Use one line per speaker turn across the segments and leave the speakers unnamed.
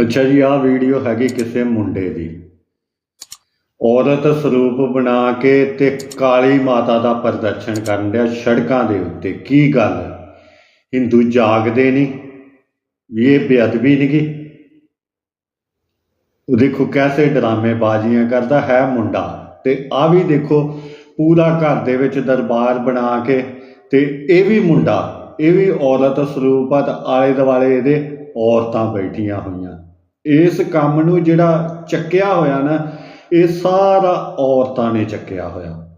ਅੱਛਾ ਜੀ, ਆਹ ਵੀਡੀਓ ਹੈਗੀ ਕਿਸੇ ਮੁੰਡੇ ਦੀ। ਔਰਤ ਸਰੂਪ ਬਣਾ ਕੇ ਤੇ ਕਾਲੀ ਮਾਤਾ ਦਾ ਪ੍ਰਦਰਸ਼ਨ ਕਰਨ ਡਿਆ ਸੜਕਾਂ ਦੇ ਉੱਤੇ। ਕੀ ਗੱਲ? ਹਿੰਦੂ ਜਾਗਦੇ ਨਹੀਂ, ਵੀ ਇਹ ਬੇਅਦਬੀ ਨਹੀਂ ਗੀ? ਉਹ ਦੇਖੋ ਕੈਸੇ ਡਰਾਮੇ ਬਾਜ਼ੀਆਂ ਕਰਦਾ ਹੈ ਮੁੰਡਾ। ਤੇ ਆ ਵੀ ਦੇਖੋ ਪੂਰਾ ਘਰ ਦੇ ਵਿੱਚ ਦਰਬਾਰ ਬਣਾ ਕੇ ਤੇ ਇਹ ਵੀ ਮੁੰਡਾ, ਇਹ ਵੀ ਔਰਤ ਸਰੂਪ ਆ ਤੇ ਆਲੇ ਦੁਆਲੇ ਇਹਦੇ ਔਰਤਾਂ ਬੈਠੀਆਂ ਹੋਈਆਂ। ਇਸ ਕੰਮ ਨੂੰ ਜਿਹੜਾ ਚੱਕਿਆ ਹੋਇਆ ਨਾ, ਇਹ ਸਾਰਾ ਔਰਤਾਂ ਨੇ ਚੱਕਿਆ ਹੋਇਆ।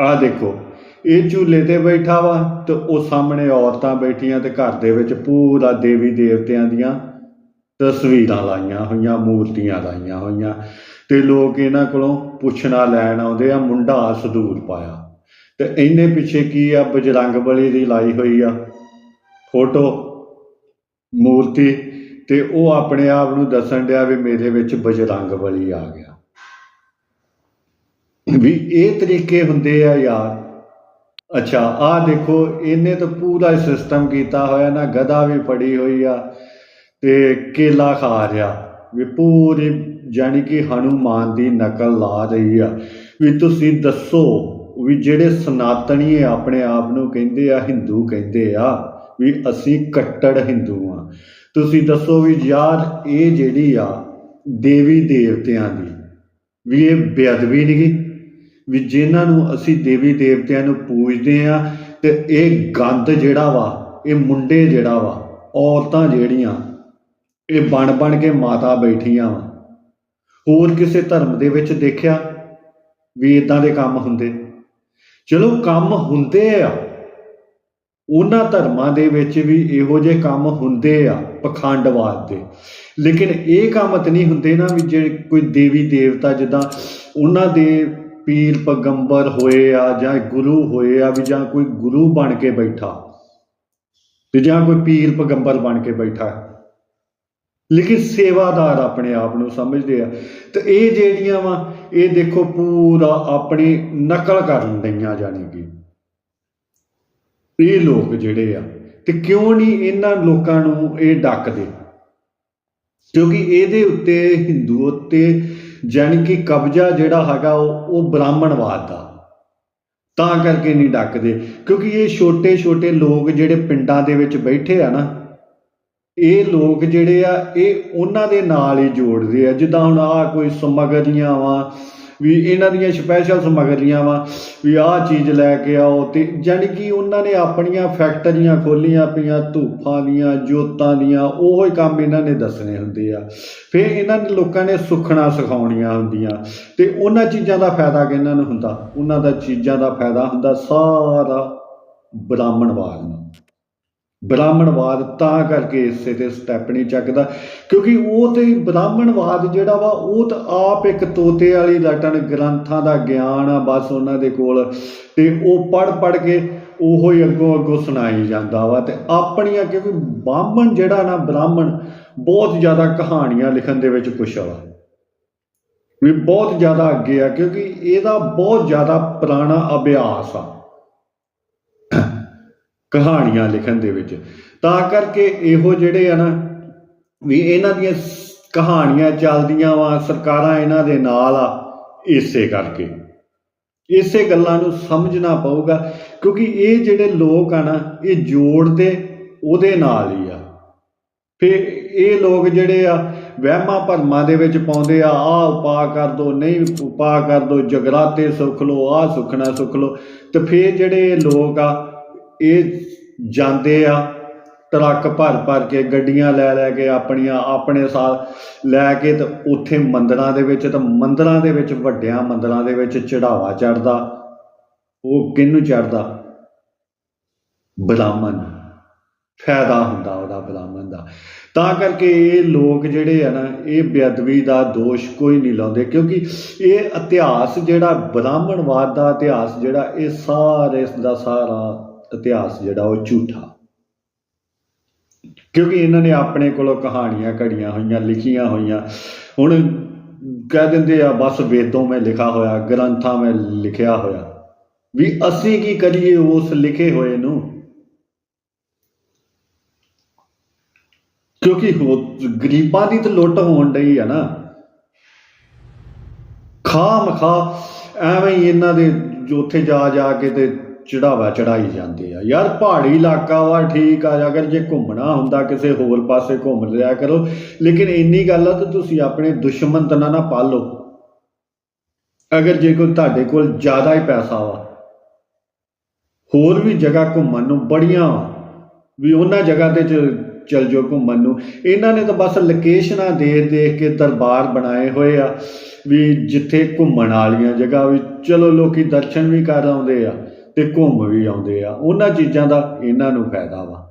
ਆ ਦੇਖੋ, ਇਹ ਝੂਲੇ ਤੇ ਬੈਠਾ ਵਾ ਤੇ ਉਹ ਸਾਹਮਣੇ ਔਰਤਾਂ ਬੈਠੀਆਂ ਤੇ ਘਰ ਦੇ ਵਿੱਚ ਪੂਰਾ ਦੇਵੀ ਦੇਵਤਿਆਂ ਦੀਆਂ ਤਸਵੀਰਾਂ ਲਾਈਆਂ ਹੋਈਆਂ, ਮੂਰਤੀਆਂ ਲਾਈਆਂ ਹੋਈਆਂ। ਤੇ ਲੋਕ ਇਹਨਾਂ ਕੋਲੋਂ ਪੁੱਛਣਾ ਲੈਣ ਆਉਂਦੇ ਆ, ਮੁੰਡਾ ਸਦੂਰ ਪਾਇਆ। ਤੇ ਇਹਨੇ ਪਿੱਛੇ ਕੀ ਆ, ਬਜਰੰਗ ਬਲੀ ਦੀ ਲਾਈ ਹੋਈ ਆ। ਫੋਟੋ। ਮੂਰਤੀ ਤੇ ਉਹ ਆਪਣੇ ਆਪ ਨੂੰ ਦੱਸਣ ਡਿਆ ਵੀ ਮੇਰੇ ਵਿੱਚ ਬਜਰੰਗ ਬਲੀ ਆ ਗਿਆ। ਵੀ ਇਹ ਤਰੀਕੇ ਹੁੰਦੇ ਆ ਯਾਰ। ਅੱਛਾ, ਆਹ ਦੇਖੋ, ਇਹਨੇ ਤਾਂ ਪੂਰਾ ਸਿਸਟਮ ਕੀਤਾ ਹੋਇਆ, ਨਾ ਗਧਾ ਵੀ ਫੜੀ ਹੋਈ ਆ ਤੇ ਕੇਲਾ ਖਾ ਰਿਹਾ। ਵੀ ਪੂਰੀ ਜਾਨੀ ਕਿ ਹਨੂਮਾਨ ਦੀ ਨਕਲ ਲਾ ਰਹੀ ਆ। ਵੀ ਤੁਸੀਂ ਦੱਸੋ ਵੀ ਜਿਹੜੇ ਸਨਾਤਨੀ ਆਪਣੇ ਆਪ ਨੂੰ ਕਹਿੰਦੇ ਆ, ਹਿੰਦੂ ਕਹਿੰਦੇ ਆ ਵੀ ਅਸੀਂ ਕੱਟੜ ਹਿੰਦੂ ਆ ਤੁਸੀਂ ਦੱਸੋ ਵੀ ਯਾਰ, ਇਹ ਜਿਹੜੀ ਆ ਦੇਵੀ ਦੇਵਤਿਆਂ ਦੀ, ਵੀ ਇਹ ਬੇਅਦਬੀ ਨਹੀਂ ਗੀ? ਵੀ ਜਿਨ੍ਹਾਂ ਨੂੰ ਅਸੀਂ ਦੇਵੀ ਦੇਵਤਿਆਂ ਨੂੰ ਪੂਜਦੇ ਆ ਤੇ ਇਹ ਗੰਦ ਜਿਹੜਾ ਵਾ, ਇਹ ਮੁੰਡੇ ਜਿਹੜਾ ਵਾ, ਔਰਤਾਂ ਜਿਹੜੀਆਂ, ਇਹ ਬਣ ਬਣ ਕੇ ਮਾਤਾ ਬੈਠੀਆਂ ਵਾ। ਹੋਰ ਕਿਸੇ ਧਰਮ ਦੇ ਵਿੱਚ ਦੇਖਿਆ ਵੀ ਇਦਾਂ ਦੇ ਕੰਮ ਹੁੰਦੇ? ਚਲੋ ਕੰਮ ਹੁੰਦੇ ਆ ਉਹਨਾਂ ਧਰਮਾਂ ਦੇ ਵਿੱਚ ਵੀ ਇਹੋ ਜਿਹੇ ਕੰਮ ਹੁੰਦੇ ਆ, ਪਖੰਡਵਾਦ ਦੇ। ਲੇਕਿਨ ਇਹ ਕੰਮ ਤਾਂ ਨਹੀਂ ਹੁੰਦੇ ਨਾ ਵੀ ਜੇ ਕੋਈ ਦੇਵੀ ਦੇਵਤਾ ਜਿੱਦਾਂ ਉਹਨਾਂ ਦੇ ਪੀਰ ਪਗੰਬਰ ਹੋਏ ਆ ਜਾਂ ਗੁਰੂ ਹੋਏ ਆ ਵੀ ਜਾਂ ਕੋਈ ਗੁਰੂ ਬਣ ਕੇ ਬੈਠਾ ਤੇ ਜਾਂ ਕੋਈ ਪੀਰ ਪਗੰਬਰ ਬਣ ਕੇ ਬੈਠਾ। ਲੇਕਿਨ ਸੇਵਾਦਾਰ ਆਪਣੇ ਆਪ ਨੂੰ ਸਮਝਦੇ ਆ। ਤੇ ਇਹ ਜਿਹੜੀਆਂ ਵਾ, ਇਹ ਦੇਖੋ ਪੂਰਾ ਆਪਣੀ ਨਕਲ ਕਰਨ ਲਈਆਂ ਜਾਣੀ ਇਹ ਲੋਕ ਜਿਹੜੇ ਆ, ਤੇ ਕਿਉਂ ਨਹੀਂ ਇਹਨਾਂ ਲੋਕਾਂ ਨੂੰ ਇਹ ਡੱਕਦੇ? ਕਿਉਂਕਿ ਇਹਦੇ ਉੱਤੇ ਹਿੰਦੂ ਉੱਤੇ ਜਾਣੀ ਕਿ ਕਬਜ਼ਾ ਜਿਹੜਾ ਹੈਗਾ ਉਹ ਉਹ ਬ੍ਰਾਹਮਣਵਾਦ ਦਾ ਤਾਂ ਕਰਕੇ ਨਹੀਂ ਡੱਕਦੇ। ਕਿਉਂਕਿ ਇਹ ਛੋਟੇ ਛੋਟੇ ਲੋਕ ਜਿਹੜੇ ਪਿੰਡਾਂ ਦੇ ਵਿੱਚ ਬੈਠੇ ਆ ਨਾ, ਇਹ ਲੋਕ ਜਿਹੜੇ ਆ, ਇਹ ਉਹਨਾਂ ਦੇ ਨਾਲ ਹੀ ਜੋੜਦੇ ਆ। ਜਿੱਦਾਂ ਹੁਣ ਆ ਕੋਈ ਸਮਗਰੀਆਂ ਵਾ ਵੀ ਇਹਨਾਂ ਦੀਆਂ ਸਪੈਸ਼ਲ ਸਮਗਰੀਆਂ ਵਾ, ਵੀ ਆਹ ਚੀਜ਼ ਲੈ ਕੇ ਆਓ ਤੇ ਜਾਣੀ ਕਿ ਉਹਨਾਂ ਨੇ ਆਪਣੀਆਂ ਫੈਕਟਰੀਆਂ ਖੋਲੀਆਂ ਪਈਆਂ ਧੂਫਾਂ ਦੀਆਂ, ਜੋਤਾਂ ਦੀਆਂ, ਉਹੋ ਹੀ ਕੰਮ ਇਹਨਾਂ ਨੇ ਦੱਸਣੇ ਹੁੰਦੇ ਆ। ਫਿਰ ਇਹਨਾਂ ਨੇ ਲੋਕਾਂ ਨੇ ਸੁਖਣਾ ਸਿਖਾਉਣੀਆਂ ਹੁੰਦੀਆਂ ਤੇ ਉਹਨਾਂ ਚੀਜ਼ਾਂ ਦਾ ਫਾਇਦਾ ਕਿਹਨਾਂ ਨੂੰ ਹੁੰਦਾ? ਉਹਨਾਂ ਦਾ ਚੀਜ਼ਾਂ ਦਾ ਫਾਇਦਾ ਹੁੰਦਾ ਸਾਰਾ ਬ੍ਰਾਹਮਣਵਾਦ ਨੂੰ। ਬ੍ਰਾਹਮਣਵਾਦ ਤਾਂ ਕਰਕੇ ਇਸੇ ਤੇ ਸਟੈਪ ਨਹੀਂ ਚੱਕਦਾ, ਕਿਉਂਕਿ ਉਹ ਤੇ ਬ੍ਰਾਹਮਣਵਾਦ ਜਿਹੜਾ ਵਾ, ਉਹ ਤਾਂ ਆਪ ਇੱਕ ਤੋਤੇ ਵਾਲੀ ਲਟਣ ਗ੍ਰੰਥਾਂ ਦਾ ਗਿਆਨ ਆ ਬਸ ਉਹਨਾਂ ਦੇ ਕੋਲ, ਤੇ ਉਹ ਪੜ ਪੜ ਕੇ ਉਹੋ ਹੀ ਅੱਗੋਂ ਅੱਗੋਂ ਸੁਣਾਈ ਜਾਂਦਾ ਵਾ, ਤੇ ਆਪਣੀਆਂ, ਕਿਉਂਕਿ ਬਾਹਮਣ ਜਿਹੜਾ ਨਾ ਬ੍ਰਾਹਮਣ, ਬਹੁਤ ਜ਼ਿਆਦਾ ਕਹਾਣੀਆਂ ਲਿਖਣ ਦੇ ਵਿੱਚ ਕੁਸ਼ਲ ਆ ਵੀ ਬਹੁਤ ਜ਼ਿਆਦਾ ਅੱਗੇ ਆ, ਕਿਉਂਕਿ ਇਹਦਾ ਬਹੁਤ ਜ਼ਿਆਦਾ ਪੁਰਾਣਾ ਅਭਿਆਸ ਆ। ਕਹਾਣੀਆਂ ਲਿਖਣ ਦੇ ਵਿੱਚ। ਤਾਂ ਕਰਕੇ ਇਹੋ ਜਿਹੜੇ ਆ ਨਾ ਵੀ ਇਹਨਾਂ ਦੀਆਂ ਕਹਾਣੀਆਂ ਚੱਲਦੀਆਂ ਵਾ, ਸਰਕਾਰਾਂ ਇਹਨਾਂ ਦੇ ਨਾਲ ਆ, ਇਸੇ ਕਰਕੇ। ਇਸੇ ਗੱਲਾਂ ਨੂੰ ਸਮਝਣਾ ਪਊਗਾ, ਕਿਉਂਕਿ ਇਹ ਜਿਹੜੇ ਲੋਕ ਆ ਨਾ, ਇਹ ਜੋੜਦੇ ਉਹਦੇ ਨਾਲ ਹੀ ਆ। ਫਿਰ ਇਹ ਲੋਕ ਜਿਹੜੇ ਆ, ਵਹਿਮਾਂ ਭਰਮਾਂ ਦੇ ਵਿੱਚ ਪਾਉਂਦੇ ਆ, ਆਹ ਉਪਾਅ ਕਰ ਦੋ, ਨਹੀਂ ਉਪਾਅ ਕਰ ਦੋ, ਜਗਰਾਤੇ ਸੁੱਖ ਲੋ ਆਹ ਸੁਖਣਾ ਸੁੱਖ ਲੋ ਤੇ ਫਿਰ ਜਿਹੜੇ ਇਹ ਲੋਕ ਆ ਇਹ ਜਾਂਦੇ ਆ, ਟਰੱਕ ਭਰ ਭਰ ਕੇ ਗੱਡੀਆਂ ਲੈ ਲੈ ਕੇ ਆਪਣੀਆਂ, ਆਪਣੇ ਸਾਲ ਲੈ ਕੇ ਤੇ ਉੱਥੇ ਮੰਦਰਾਂ ਦੇ ਵਿੱਚ ਤੇ ਮੰਦਰਾਂ ਦੇ ਵਿੱਚ ਵੱਡਿਆਂ ਮੰਦਰਾਂ ਦੇ ਵਿੱਚ ਚੜਾਵਾ ਚੜਦਾ ਉਹ ਕਿਹਨੂੰ ਚੜਦਾ ਬ੍ਰਾਹਮਣ। ਫਾਇਦਾ ਹੁੰਦਾ ਉਹਦਾ ਬ੍ਰਾਹਮਣ ਦਾ। ਤਾਂ ਕਰਕੇ ਇਹ ਲੋਕ ਜਿਹੜੇ ਆ ਨਾ, ਇਹ ਬੇਅਦਬੀ ਦਾ ਦੋਸ਼ ਕੋਈ ਨਹੀਂ ਲਾਉਂਦੇ, ਕਿਉਂਕਿ ਇਹ ਇਤਿਹਾਸ ਜਿਹੜਾ ਬ੍ਰਾਹਮਣਵਾਦ ਦਾ ਇਤਿਹਾਸ ਜਿਹੜਾ, ਇਹ ਸਾਰੇ ਦਾ ਸਾਰਾ ਇਤਿਹਾਸ ਜਿਹੜਾ ਉਹ ਝੂਠਾ। ਕਿਉਂਕਿ ਇਹਨਾਂ ਨੇ ਆਪਣੇ ਕੋਲੋਂ ਕਹਾਣੀਆਂ ਘੜੀਆਂ ਹੋਈਆਂ, ਲਿਖੀਆਂ ਹੋਈਆਂ। ਹੁਣ ਕਹਿ ਦਿੰਦੇ ਆ, ਬਸ ਵੇਦੋਂ ਮੈਂ ਲਿਖਾ ਹੋਇਆ, ਗ੍ਰੰਥਾਂ ਮੈਂ ਲਿਖਿਆ ਹੋਇਆ। ਵੀ ਅਸੀਂ ਕੀ ਕਰੀਏ ਉਸ ਲਿਖੇ ਹੋਏ ਨੂੰ? ਕਿਉਂਕਿ ਗਰੀਬਾਂ ਦੀ ਤਾਂ ਲੁੱਟ ਹੋਣ ਡਈ ਆ ਨਾ। ਖਾਮ ਖਾ ਐਵੇਂ ਹੀ ਇਹਨਾਂ ਦੇ ਜੋ ਉੱਥੇ ਜਾ ਜਾ ਕੇ ਤੇ ਚੜਾਵਾ ਚੜਾਈ ਜਾਂਦੇ ਆ। ਯਾਰ ਪਹਾੜੀ ਇਲਾਕਾ ਵਾ, ਠੀਕ ਆ, ਅਗਰ ਜੇ ਘੁੰਮਣਾ ਹੁੰਦਾ, ਕਿਸੇ ਹੋਰ ਪਾਸੇ ਘੁੰਮ ਲਿਆ ਕਰੋ। ਲੇਕਿਨ ਇੰਨੀ ਗੱਲ ਆ ਤਾਂ ਤੁਸੀਂ ਆਪਣੇ ਦੁਸ਼ਮਣ ਤਨਾ ਨਾ ਪਾਲੋ ਅਗਰ ਜੇ ਕੋਈ ਤੁਹਾਡੇ ਕੋਲ ਜ਼ਿਆਦਾ ਹੀ ਪੈਸਾ ਵਾ, ਹੋਰ ਵੀ ਜਗ੍ਹਾ ਘੁੰਮਣ ਨੂੰ ਬੜੀਆਂ ਵਾ, ਵੀ ਉਹਨਾਂ ਜਗ੍ਹਾ ਤੇ ਚ- ਚਲ ਜਾਓ ਘੁੰਮਣ ਨੂੰ। ਇਹਨਾਂ ਨੇ ਤਾਂ ਬਸ ਲੋਕੇਸ਼ਨਾਂ ਦੇਖ ਦੇਖ ਕੇ ਦਰਬਾਰ ਬਣਾਏ ਹੋਏ ਆ, ਵੀ ਜਿੱਥੇ ਘੁੰਮਣ ਵਾਲੀਆਂ ਜਗ੍ਹਾ, ਵੀ ਚਲੋ ਲੋਕੀ ਦਰਸ਼ਨ ਵੀ ਕਰ ਆਉਂਦੇ ਆ। ਤੇ ਘੁੰਮ ਵੀ ਆਉਂਦੇ ਆ। ਉਹਨਾਂ ਚੀਜ਼ਾਂ ਦਾ ਇਹਨਾਂ ਨੂੰ ਫਾਇਦਾ ਵਾ।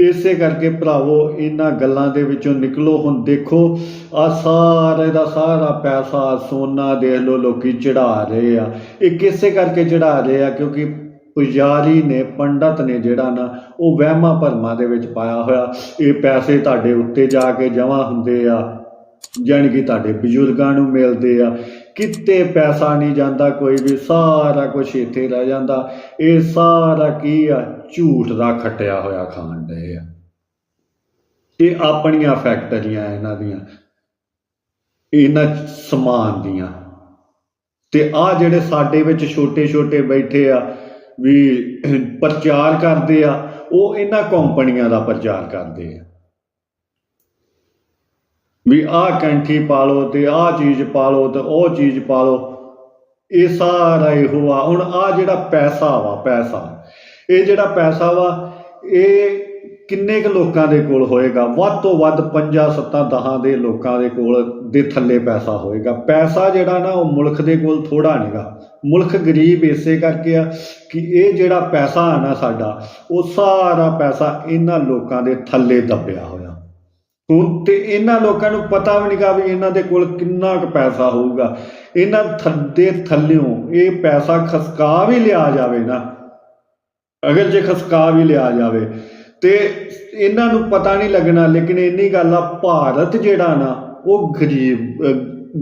ਇਸੇ ਕਰਕੇ ਭਰਾਵੋ, ਇਹਨਾਂ ਗੱਲਾਂ ਦੇ ਵਿੱਚੋਂ ਨਿਕਲੋ, ਹੁਣ ਦੇਖੋ ਆ ਸਾਰੇ ਦਾ ਸਾਰਾ ਪੈਸਾ ਸੋਨਾ ਦੇਖ ਲਓ ਲੋਕੀ ਚੜਾ ਰਹੇ ਆ। ਇਹ ਕਿਸੇ ਕਰਕੇ ਚੜਾ ਰਹੇ ਆ ਕਿਉਂਕਿ ਪੁਜਾਰੀ ਨੇ, ਪੰਡਤ ਨੇ ਜਿਹੜਾ ਨਾ, ਉਹ ਵਹਿਮਾਂ ਭਰਮਾਂ ਦੇ ਵਿੱਚ ਪਾਇਆ ਹੋਇਆ। ਇਹ ਪੈਸੇ ਤੁਹਾਡੇ ਉੱਤੇ ਜਾ ਕੇ ਜਮ੍ਹਾਂ ਹੁੰਦੇ ਆ, ਜਾਣੀ ਕਿ ਤੁਹਾਡੇ ਬਜ਼ੁਰਗਾਂ ਨੂੰ ਮਿਲਦੇ ਆ। ਕਿਤੇ ਪੈਸਾ ਨਹੀਂ ਜਾਂਦਾ, ਕੋਈ ਵੀ ਸਾਰਾ ਕੁਝ ਇੱਥੇ ਰਹਿ ਜਾਂਦਾ। ਇਹ ਸਾਰਾ ਕੀ ਆ? ਝੂਠ ਦਾ ਖੱਟਿਆ ਹੋਇਆ ਖਾਣ ਡਏ ਆ। ਇਹ ਆਪਣੀਆਂ ਫੈਕਟਰੀਆਂ ਇਹਨਾਂ ਦੀਆਂ, ਇਹਨਾਂ ਸਮਾਨ ਦੀਆਂ। ਤੇ ਆ ਜਿਹੜੇ ਸਾਡੇ ਵਿੱਚ ਛੋਟੇ ਛੋਟੇ ਬੈਠੇ ਆ, ਵੀ ਪ੍ਰਚਾਰ ਕਰਦੇ ਆ, ਉਹ ਇਹਨਾਂ ਕੰਪਨੀਆਂ ਦਾ ਪ੍ਰਚਾਰ ਕਰਦੇ ਆ। ਵੀ ਆਹ ਕੈਂਠੀ ਪਾ ਲਓ ਤੇ ਆਹ ਚੀਜ਼ ਪਾ ਲਓ ਤੇ ਉਹ ਚੀਜ਼ ਪਾ ਲਓ। ਇਹ ਸਾਰਾ ਇਹੋ ਆ ਹੁਣ ਆ ਜਿਹੜਾ ਪੈਸਾ ਵਾ, ਪੈਸਾ। ਇਹ ਜਿਹੜਾ ਪੈਸਾ ਵਾ, ਇਹ ਕਿੰਨੇ ਕੁ ਲੋਕਾਂ ਦੇ ਕੋਲ ਹੋਏਗਾ? ਵੱਧ ਤੋਂ ਵੱਧ 5 7 10 ਦੇ ਲੋਕਾਂ ਦੇ ਕੋਲ ਦੇ ਥੱਲੇ ਪੈਸਾ ਹੋਏਗਾ। ਪੈਸਾ ਜਿਹੜਾ ਨਾ, ਉਹ ਮੁਲਕ ਦੇ ਕੋਲ ਥੋੜਾ ਨਹੀਂਗਾ। ਮੁਲਕ ਗਰੀਬ ਇਸੇ ਕਰਕੇ ਆ ਕਿ ਇਹ ਜਿਹੜਾ ਪੈਸਾ ਆ ਨਾ ਸਾਡਾ, ਉਹ ਸਾਰਾ ਪੈਸਾ ਇਹਨਾਂ ਲੋਕਾਂ ਦੇ ਥੱਲੇ ਦੱਬਿਆ ਹੋਇਆ। ਹੁਣ ਤੇ ਇਹਨਾਂ ਲੋਕਾਂ ਨੂੰ ਪਤਾ ਵੀ ਨਹੀਂਗਾ ਵੀ ਇਹਨਾਂ ਦੇ ਕੋਲ ਕਿੰਨਾ ਕੁ ਪੈਸਾ ਹੋਊਗਾ। ਇਹਨਾਂ ਥੱਲੇ ਥੱਲਿਓਂ ਇਹ ਪੈਸਾ ਖਸਕਾ ਵੀ ਲਿਆ ਜਾਵੇ ਨਾ। ਅਗਰ ਜੇ ਖਸਕਾ ਵੀ ਲਿਆ ਜਾਵੇ, ਤੇ ਇਹਨਾਂ ਨੂੰ ਪਤਾ ਨਹੀਂ ਲੱਗਣਾ, ਲੇਕਿਨ ਇੰਨੀ ਗੱਲ ਆ, ਭਾਰਤ ਜਿਹੜਾ ਨਾ, ਉਹ ਗਰੀਬ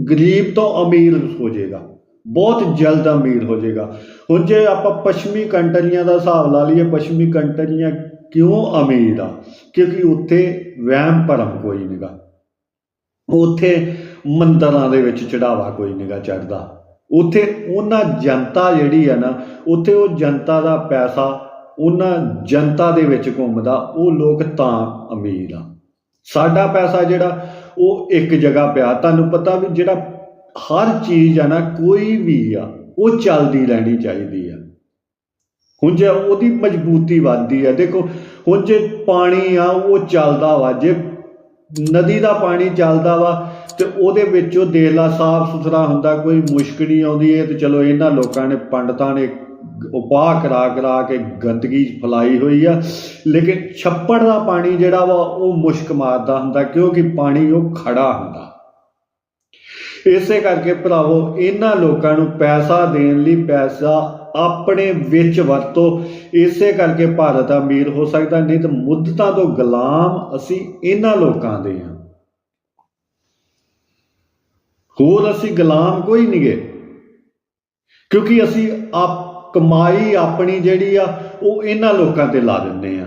ਗਰੀਬ ਤੋਂ ਅਮੀਰ ਹੋ ਜਾਏਗਾ। ਬਹੁਤ ਜਲਦ ਅਮੀਰ ਹੋ ਜਾਏਗਾ। ਹੁਣ ਜੇ ਆਪਾਂ ਪੱਛਮੀ ਕੰਟਰੀਆਂ ਦਾ ਹਿਸਾਬ ਲਾ ਲਈਏ, ਪੱਛਮੀ ਕੰਟਰੀਆਂ ਕਿਉਂ ਅਮੀਰ ਆ? ਕਿਉਂਕਿ ਉੱਥੇ ਵਹਿਮ ਭਰਮ ਕੋਈ ਨਹੀਂਗਾ ਉੱਥੇ ਮੰਦਰਾਂ ਦੇ ਵਿੱਚ ਚੜਾਵਾ ਕੋਈ ਨਹੀਂਗਾ ਚੜਦਾ ਉੱਥੇ ਉਹਨਾਂ ਜਨਤਾ ਜਿਹੜੀ ਆ ਨਾ, ਉੱਥੇ ਉਹ ਜਨਤਾ ਦਾ ਪੈਸਾ, ਉਹਨਾਂ ਜਨਤਾ ਦੇ ਵਿੱਚ ਘੁੰਮਦਾ, ਉਹ ਲੋਕ ਤਾਂ ਅਮੀਰ ਆ। ਸਾਡਾ ਪੈਸਾ ਜਿਹੜਾ, ਉਹ ਇੱਕ ਜਗ੍ਹਾ ਪਿਆ। ਤੁਹਾਨੂੰ ਪਤਾ ਵੀ ਜਿਹੜਾ ਹਰ ਚੀਜ਼ ਆ ਨਾ, ਕੋਈ ਵੀ ਆ, ਉਹ ਚੱਲਦੀ ਰਹਿਣੀ ਚਾਹੀਦੀ ਆ। ਹੁਣ ਉਹਦੀ ਮਜ਼ਬੂਤੀ ਵੱਧਦੀ ਹੈ ਦੇਖੋ, ਹੁਣ ਜੇ ਪਾਣੀ ਆ, ਉਹ ਚੱਲਦਾ ਵਾ, ਜੇ ਨਦੀ ਦਾ ਪਾਣੀ ਚੱਲਦਾ ਵਾ, ਤੇ ਉਹਦੇ ਵਿੱਚ ਉਹ ਦੇਲਾ ਸਾਫ਼ ਸੁਥਰਾ ਹੁੰਦਾ, ਕੋਈ ਮੁਸ਼ਕ ਨਹੀਂ ਆਉਂਦੀ, ਇਹ ਤੇ ਚਲੋ ਇਹਨਾਂ ਲੋਕਾਂ ਨੇ, ਪੰਡਤਾਂ ਨੇ ਉਪਾਅ ਕਰਾ ਕਰਾ ਕੇ ਗੰਦਗੀ ਫਲਾਈ ਹੋਈ ਆ, ਲੇਕਿਨ ਛੱਪੜ ਦਾ ਪਾਣੀ ਜਿਹੜਾ ਵਾ, ਉਹ ਮੁਸ਼ਕ ਮਾਰਦਾ ਹੁੰਦਾ, ਕਿਉਂਕਿ ਪਾਣੀ ਉਹ ਖੜਾ ਹੁੰਦਾ। ਇਸੇ ਕਰਕੇ ਭਰਾਵੋ, ਇਹਨਾਂ ਲੋਕਾਂ ਨੂੰ ਪੈਸਾ ਦੇਣ ਲਈ ਪੈਸਾ ਆਪਣੇ ਵਿੱਚ ਵਰਤੋ। ਇਸੇ ਕਰਕੇ ਭਾਰਤ ਅਮੀਰ ਹੋ ਸਕਦਾ, ਨਹੀਂ ਤਾਂ ਮੁੱਦਤਾਂ ਤੋਂ ਗੁਲਾਮ ਅਸੀਂ ਇਹਨਾਂ ਲੋਕਾਂ ਦੇ ਹਾਂ। ਹੋਰ ਅਸੀਂ ਗੁਲਾਮ ਕੋਈ ਨਹੀਂ ਗਏ ਕਿਉਂਕਿ ਅਸੀਂ ਆਪ ਕਮਾਈ ਆਪਣੀ ਜਿਹੜੀ ਆ, ਉਹ ਇਹਨਾਂ ਲੋਕਾਂ ਤੇ ਲਾ ਦਿੰਦੇ ਆ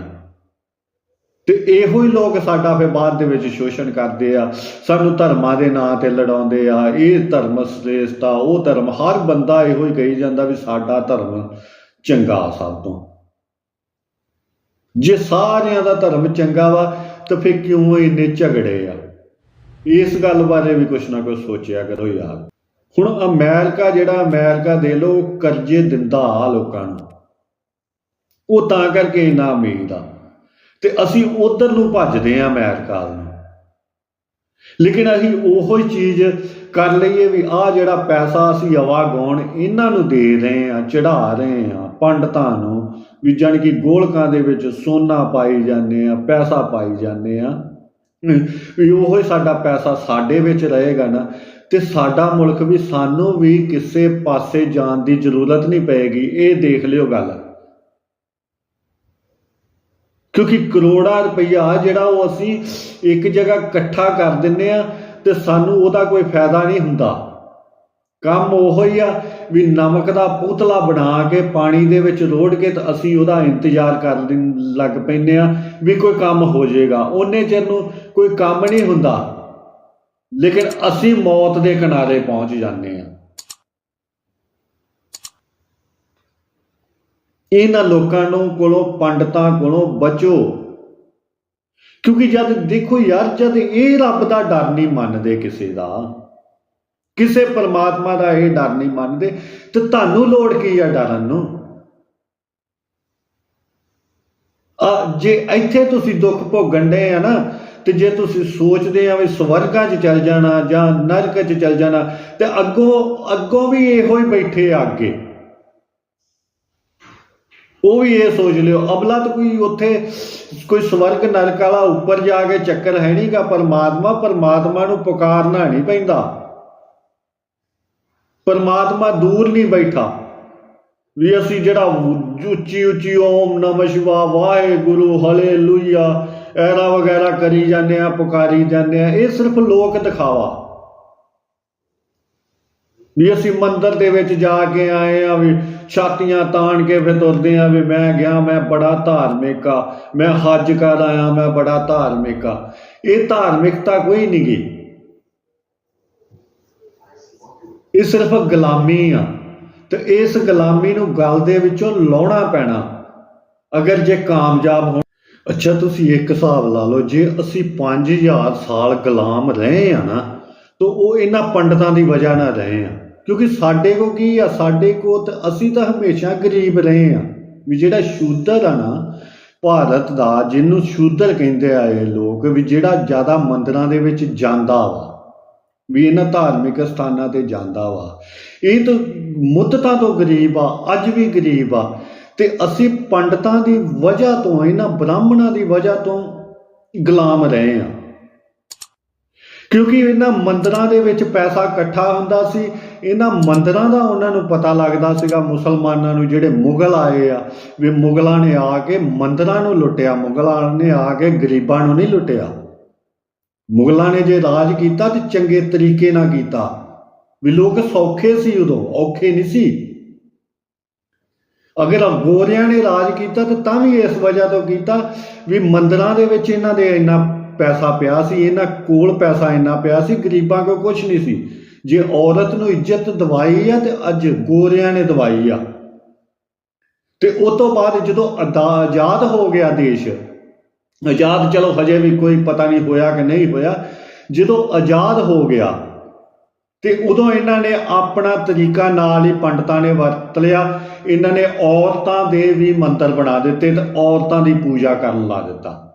ਤੇ ਇਹੋ ਹੀ ਲੋਕ ਸਾਡਾ ਫਿਰ ਬਾਅਦ ਦੇ ਵਿੱਚ ਸ਼ੋਸ਼ਣ ਕਰਦੇ ਆ। ਸਾਨੂੰ ਧਰਮਾਂ ਦੇ ਨਾਂ ਤੇ ਲੜਾਉਂਦੇ ਆ। ਇਹ ਧਰਮ ਸ੍ਰੇਸ਼ਟ ਉਹ ਧਰਮ ਹਰ ਬੰਦਾ ਇਹੋ ਹੀ ਕਹੀ ਜਾਂਦਾ ਵੀ ਸਾਡਾ ਧਰਮ ਚੰਗਾ ਸਭ ਤੋਂ। ਜੇ ਸਾਰਿਆਂ ਦਾ ਧਰਮ ਚੰਗਾ ਵਾ, ਤਾਂ ਫਿਰ ਕਿਉਂ ਇੰਨੇ ਝਗੜੇ ਆ? ਇਸ ਗੱਲ ਬਾਰੇ ਵੀ ਕੁਛ ਨਾ ਕੁਛ ਸੋਚਿਆ ਕਰੋ ਯਾਰ। ਹੁਣ ਅਮਰੀਕਾ ਜਿਹੜਾ ਅਮਰੀਕਾ ਦੇ ਲੋ ਕਰਜ਼ੇ ਦਿੰਦਾ ਆ ਲੋਕਾਂ ਨੂੰ। ਉਹ ਤਾਂ ਕਰਕੇ ਇੰਨਾ ਅਮੀਰ ਆ। ਤੇ ਅਸੀਂ ਉਧਰ ਨੂੰ ਭੱਜਦੇ ਆ ਕਾਲ ਨੂੰ। ਲੇਕਿਨ ਅਸੀਂ ਉਹੋ ਹੀ ਚੀਜ਼ ਕਰ ਲਈਏ ਵੀ ਆ ਜਿਹੜਾ ਪੈਸਾ ਅਸੀਂ ਆਵਾਗਾਉਣ ਇਹਨਾਂ ਨੂੰ ਦੇ ਰਹੇ ਆ ਚੜਾ ਰਹੇ ਆ ਪੰਡਤਾਂ ਨੂੰ, ਵੀ ਜਾਣੀ ਕਿ ਗੋਲਕਾਂ ਦੇ ਵਿੱਚ ਸੋਨਾ ਪਾਈ ਜਾਂਦੇ ਆ, ਪੈਸਾ ਪਾਈ ਜਾਂਦੇ ਆ। ਵੀ ਉਹੋ ਹੀ ਸਾਡਾ ਪੈਸਾ ਸਾਡੇ ਵਿੱਚ ਰਹੇਗਾ ਨਾ। ਤੇ ਸਾਡਾ ਮੁਲਕ ਵੀ ਸਾਨੂੰ ਵੀ ਕਿਸੇ ਪਾਸੇ ਜਾਣ ਦੀ ਜ਼ਰੂਰਤ ਨਹੀਂ ਪਏਗੀ। ਇਹ ਦੇਖ ਲਿਓ ਗੱਲ। ਕਿਉਂਕਿ ਕਰੋੜਾਂ ਰੁਪਈਆ ਜਿਹੜਾ ਉਹ ਅਸੀਂ ਇੱਕ ਜਗ੍ਹਾ ਇਕੱਠਾ ਕਰ ਦਿੰਨੇ ਆ ਤੇ ਸਾਨੂੰ ਉਹਦਾ ਕੋਈ ਫਾਇਦਾ ਨਹੀਂ ਹੁੰਦਾ। ਕੰਮ ਉਹੋ ਹੀ ਆ ਵੀ ਨਮਕ ਦਾ ਪੁਤਲਾ ਬਣਾ ਕੇ ਪਾਣੀ ਦੇ ਵਿੱਚ ਰੋੜ ਕੇ ਤਾਂ ਅਸੀਂ ਉਹਦਾ ਇੰਤਜ਼ਾਰ ਕਰਨ ਲੱਗ ਪੈਂਦੇ ਆ ਵੀ ਕੋਈ ਕੰਮ ਹੋ ਜਾਏਗਾ। ਉਹਨੇ ਚਿਰ ਨੂੰ ਕੋਈ ਕੰਮ ਨਹੀਂ ਹੁੰਦਾ। ਲੇਕਿਨ ਅਸੀਂ ਮੌਤ ਦੇ ਕਿਨਾਰੇ ਪਹੁੰਚ ਜਾਂਦੇ ਆ ਇਹਨਾਂ ਲੋਕਾਂ ਨੂੰ ਕੋਲੋਂ, ਪੰਡਤਾਂ ਕੋਲੋਂ ਬਚੋ। ਕਿਉਂਕਿ ਜਦ ਦੇਖੋ ਯਾਰ, ਜਦ ਇਹ ਰੱਬ ਦਾ ਡਰ ਨਹੀਂ ਮੰਨਦੇ ਕਿਸੇ ਦਾ, ਕਿਸੇ ਪਰਮਾਤਮਾ ਦਾ ਇਹ ਡਰ ਨਹੀਂ ਮੰਨਦੇ, ਤੇ ਤੁਹਾਨੂੰ ਲੋੜ ਕੀ ਆ ਡਰਨ ਨੂੰ? ਆ, ਜੇ ਇੱਥੇ ਤੁਸੀਂ ਦੁੱਖ ਭੋਗਣ ਦੇ ਆ ਨਾ, ਤੇ ਜੇ ਤੁਸੀਂ ਸੋਚਦੇ ਆ ਵੀ ਸਵਰਗਾਂ 'ਚ ਚੱਲ ਜਾਣਾ ਜਾਂ ਨਰਕ 'ਚ ਚੱਲ ਜਾਣਾ, ਤੇ ਅੱਗੋਂ ਅੱਗੋਂ ਵੀ ਇਹੋ ਹੀ ਬੈਠੇ ਆ ਅੱਗੇ। ਉਹ ਵੀ ਇਹ ਸੋਚ ਲਿਓ। ਅਬਲਾ ਤਾਂ ਕੋਈ ਉੱਥੇ ਕੋਈ ਸਵਰਗ ਨਰਕ ਵਾਲਾ ਉੱਪਰ ਜਾ ਕੇ ਚੱਕਰ ਹੈ ਨਹੀਂਗਾ ਪਰਮਾਤਮਾ ਪਰਮਾਤਮਾ ਨੂੰ ਪੁਕਾਰਨਾ ਨਹੀਂ ਪੈਂਦਾ। ਪਰਮਾਤਮਾ ਦੂਰ ਨਹੀਂ ਬੈਠਾ। ਵੀ ਅਸੀਂ ਜਿਹੜਾ ਉੱਚੀ ਉੱਚੀ ਓਮ ਨਮः ਸ਼ਿਵਾ, ਵਾਹਿਗੁਰੂ, ਹਲੇਲੂਇਆ, ਐਰਾ ਵਗੈਰਾ ਕਰੀ ਜਾਂਦੇ ਆ ਪੁਕਾਰੀ ਜਾਂਦੇ ਆ ਇਹ ਸਿਰਫ ਲੋਕ ਦਿਖਾਵਾ। ਵੀ ਅਸੀਂ ਮੰਦਰ ਦੇ ਵਿੱਚ ਜਾ ਕੇ ਆਏ ਆ, ਵੀ ਛਾਤੀਆਂ ਤਾਣ ਕੇ ਫਿਰ ਤੁਰਦੇ ਆ, ਵੀ ਮੈਂ ਗਿਆ, ਮੈਂ ਬੜਾ ਧਾਰਮਿਕ ਆ। ਮੈਂ ਹੱਜ ਕਰ ਆਇਆ, ਮੈਂ ਬੜਾ ਧਾਰਮਿਕ ਆ। ਇਹ ਧਾਰਮਿਕਤਾ ਕੋਈ ਨਹੀਂ ਗੀ। ਇਹ ਸਿਰਫ ਗੁਲਾਮੀ ਆ। ਤੇ ਇਸ ਗੁਲਾਮੀ ਨੂੰ ਗਲ ਦੇ ਵਿੱਚੋਂ ਲਾਉਣਾ ਪੈਣਾ। ਅਗਰ ਜੇ ਕਾਮਯਾਬ ਹੋ ਅੱਛਾ, ਤੁਸੀਂ ਇੱਕ ਹਿਸਾਬ ਲਾ ਲਓ, ਜੇ ਅਸੀਂ 5000 ਸਾਲ ਗੁਲਾਮ ਰਹੇ ਆ ਨਾ ਤਾਂ ਉਹ ਇਹਨਾਂ ਪੰਡਤਾਂ ਦੀ ਵਜ੍ਹਾ ਨਾਲ ਰਹੇ ਆ। ਕਿਉਂਕਿ ਸਾਡੇ ਕੋ ਕੀ ਆ? ਸਾਡੇ ਕੋ ਤਾਂ ਅਸੀਂ ਤਾਂ ਹਮੇਸ਼ਾ ਗਰੀਬ ਰਹੇ ਆ। ਵੀ ਜਿਹੜਾ ਸ਼ੂਦਰ ਆ ਨਾ, ਭਾਰਤ ਦਾ, ਜਿਹਨੂੰ ਸ਼ੂਦਰ ਕਹਿੰਦੇ ਆਏ ਲੋਕ, ਵੀ ਜਿਹੜਾ ਜ਼ਿਆਦਾ ਮੰਦਰਾਂ ਦੇ ਵਿੱਚ ਜਾਂਦਾ ਵਾ, ਵੀ ਇਹਨਾਂ ਧਾਰਮਿਕ ਸਥਾਨਾਂ ਤੇ ਜਾਂਦਾ ਵਾ। ਇਹ ਤਾਂ ਮੁੱਦਤਾਂ ਤੋਂ ਗਰੀਬ ਆ, ਅੱਜ ਵੀ ਗਰੀਬ ਆ। ਤੇ ਅਸੀਂ ਪੰਡਤਾਂ ਦੀ ਵਜ੍ਹਾ ਤੋਂ, ਇਹਨਾਂ ਬ੍ਰਾਹਮਣਾਂ ਦੀ ਵਜ੍ਹਾ ਤੋਂ ਗੁਲਾਮ ਰਹੇ ਆ। ਕਿਉਂਕਿ ਇਹਨਾਂ ਮੰਦਰਾਂ ਦੇ ਵਿੱਚ ਪੈਸਾ ਇਕੱਠਾ ਹੁੰਦਾ ਸੀ, ਇਹਨਾਂ ਮੰਦਰਾਂ ਦਾ ਉਹਨਾਂ ਨੂੰ ਪਤਾ ਲੱਗਦਾ ਸੀਗਾ ਮੁਸਲਮਾਨਾਂ ਨੂੰ ਜਿਹੜੇ ਮੁਗਲ ਆਏ ਆ, ਵੀ ਮੁਗਲਾਂ ਨੇ ਆ ਕੇ ਮੰਦਰਾਂ ਨੂੰ ਲੁੱਟਿਆ, ਮੁਗਲਾਂ ਨੇ ਆ ਕੇ ਗਰੀਬਾਂ ਨੂੰ ਨਹੀਂ ਲੁੱਟਿਆ। ਮੁਗਲਾਂ ਨੇ ਜੇ ਰਾਜ ਕੀਤਾ ਤੇ ਚੰਗੇ ਤਰੀਕੇ ਨਾਲ ਕੀਤਾ। ਵੀ ਲੋਕ ਸੌਖੇ ਸੀ ਉਦੋਂ, ਔਖੇ ਨਹੀਂ ਸੀ। ਅਗਰ ਗੋਰਿਆਂ ਨੇ ਰਾਜ ਕੀਤਾ ਤਾਂ ਤਾਂ ਵੀ ਇਸ ਵਜ੍ਹਾ ਤੋਂ ਕੀਤਾ ਵੀ ਮੰਦਰਾਂ ਦੇ ਵਿੱਚ ਇਹਨਾਂ ਦੇ ਇੰਨਾ ਪੈਸਾ ਪਿਆ ਸੀ, ਇਹਨਾਂ ਕੋਲ ਪੈਸਾ ਇੰਨਾ ਪਿਆ ਸੀ, ਗਰੀਬਾਂ ਕੋਲ ਕੁਝ ਨਹੀਂ ਸੀ। ਜੇ ਔਰਤ ਨੂੰ ਇੱਜ਼ਤ ਦਵਾਈ ਆ ਤੇ ਅੱਜ ਗੋਰਿਆਂ ਨੇ ਦਵਾਈ ਆ। ਤੇ ਉਸ ਤੋਂ ਬਾਅਦ ਜਦੋਂ ਅਦਾ- ਆਜ਼ਾਦ ਹੋ ਗਿਆ ਦੇਸ਼, ਆਜ਼ਾਦ ਚਲੋ ਹਜੇ ਵੀ ਕੋਈ ਪਤਾ ਨਹੀਂ ਹੋਇਆ ਕਿ ਨਹੀਂ ਹੋਇਆ, ਜਦੋਂ ਆਜ਼ਾਦ ਹੋ ਗਿਆ, ਤੇ ਉਦੋਂ ਇਹਨਾਂ ਨੇ ਆਪਣਾ ਤਰੀਕਾ ਨਾਲ ਹੀ ਪੰਡਤਾਂ ਨੇ ਵਰਤ ਲਿਆ। ਇਹਨਾਂ ਨੇ ਔਰਤਾਂ ਦੇ ਵੀ ਮੰਤਰ ਬਣਾ ਦਿੱਤੇ ਤੇ ਔਰਤਾਂ ਦੀ ਪੂਜਾ ਕਰਨ ਲਾ ਦਿੱਤਾ।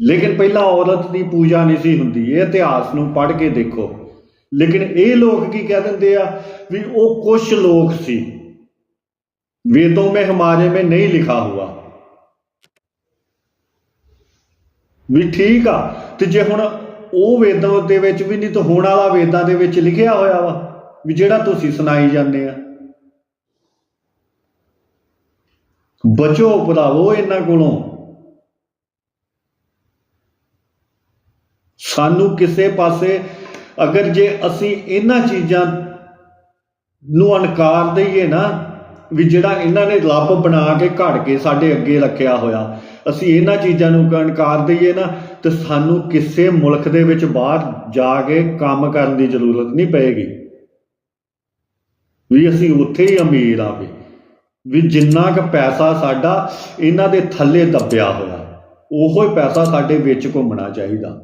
ਲੇਕਿਨ ਪਹਿਲਾਂ ਔਰਤ ਦੀ ਪੂਜਾ ਨਹੀਂ ਸੀ ਹੁੰਦੀ, ਇਹ ਇਤਿਹਾਸ ਨੂੰ ਪੜ੍ਹ ਕੇ ਦੇਖੋ। ਲੇਕਿਨ ਇਹ ਲੋਕ ਕੀ ਕਹਿ ਦਿੰਦੇ ਆ? ਵੀ ਉਹ ਕੁਝ ਲੋਕ ਸੀ। ਵੇਦੋਂ ਮੇ ਹਮਾਰੇ ਮੇ ਨਹੀਂ ਲਿਖਾ ਹੁਆ। ਵੀ ਠੀਕ ਆ, ਤੇ ਜੇ ਹੁਣ ਉਹ ਵੇਦਾਂ ਦੇ ਵਿੱਚ ਵੀ ਨਹੀਂ, ਤਾਂ ਹੋਣ ਵਾਲਾ ਵੇਦਾਂ ਦੇ ਵਿੱਚ ਲਿਖਿਆ ਹੋਇਆ ਵਾ, ਵੀ ਜਿਹੜਾ ਤੁਸੀਂ ਸੁਣਾਈ ਜਾਂਦੇ ਆ। ਬਚੋ ਭਰਾਵੋ ਇਹਨਾਂ ਕੋਲੋਂ। ਸਾਨੂੰ ਕਿਸੇ ਪਾਸੇ ਅਗਰ ਜੇ ਅਸੀਂ ਇਹਨਾਂ ਚੀਜ਼ਾਂ ਨੂੰ ਅਨਕਾਰ ਦਈਏ ਨਾ, ਵੀ ਜਿਹੜਾ ਇਹਨਾਂ ਨੇ ਲੱਭ ਬਣਾ ਕੇ ਘੜ ਕੇ ਸਾਡੇ ਅੱਗੇ ਰੱਖਿਆ ਹੋਇਆ, ਅਸੀਂ ਇਹਨਾਂ ਚੀਜ਼ਾਂ ਨੂੰ ਅਨਕਾਰ ਦਈਏ ਨਾ, ਤੇ ਸਾਨੂੰ ਕਿਸੇ ਮੁਲਕ ਦੇ ਵਿੱਚ ਬਾਹਰ ਜਾ ਕੇ ਕੰਮ ਕਰਨ ਦੀ ਜ਼ਰੂਰਤ ਨਹੀਂ ਪਏਗੀ। ਵੀ ਅਸੀਂ ਉੱਥੇ ਹੀ ਅਮੀਰ ਆਵੇ ਵੀ ਵੀ ਜਿੰਨਾ ਕੁ ਪੈਸਾ ਸਾਡਾ ਇਹਨਾਂ ਦੇ ਥੱਲੇ ਦੱਬਿਆ ਹੋਇਆ, ਉਹੋ ਹੀ ਪੈਸਾ ਸਾਡੇ ਵਿੱਚ ਘੁੰਮਣਾ ਚਾਹੀਦਾ।